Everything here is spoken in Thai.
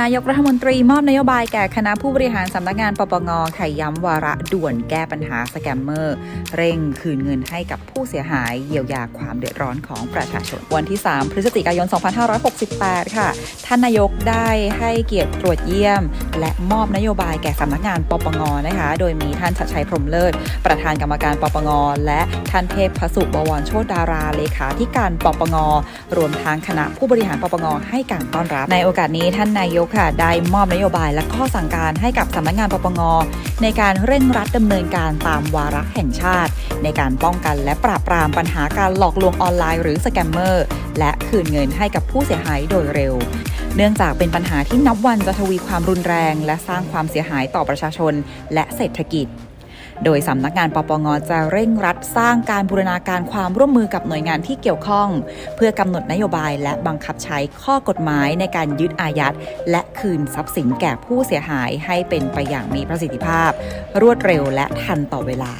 นายกรัฐมนตรีมอบนโยบายแก่คณะผู้บริหารสำนักงานปปงไขย้ำวาระด่วนแก้ปัญหาสแกมเมอร์ เร่งคืนเงินให้กับผู้เสียหายเยียวยาความเดือดร้อนของประชาชน วันที่ 3 พฤศจิกายน 2568 ค่ะ ท่านนายกได้ให้เกียรติตรวจเยี่ยม และมอบนโยบายแก่สำนักงานปปงนะคะ โดยมีท่านชัดชัยพรมเลิศ ประธานกรรมการปปงและท่านเทพพสุบวรโชตดาราเลขาธิการปปงรวมทั้งคณะผู้บริหารปปงให้การต้อนรับในโอกาสนี้ท่านนายกค่ะ ได้มอบนโยบายและข้อสั่งการให้กับสำนักงานปปงในการเร่งรัดดำเนินการตามวาระแห่งชาติ ในการป้องกันและปราบปรามปัญหาการหลอกลวงออนไลน์หรือสแกมเมอร์และคืนเงินให้กับผู้เสียหายโดยเร็ว เนื่องจากเป็นปัญหาที่นับวันจะทวีความรุนแรง และสร้างความเสียหายต่อประชาชนและเศรษฐกิจ โดยสำนักงานปปงจะเร่งรัดสร้างการบูรณาการความร่วมมือกับหน่วยงานที่เกี่ยวข้อง เพื่อกำหนดนโยบายและบังคับใช้ข้อกฎหมายในการยึดอายัดและคืนทรัพย์สินแก่ผู้เสียหายให้เป็นไปอย่างมีประสิทธิภาพ รวดเร็วและทันต่อเวลา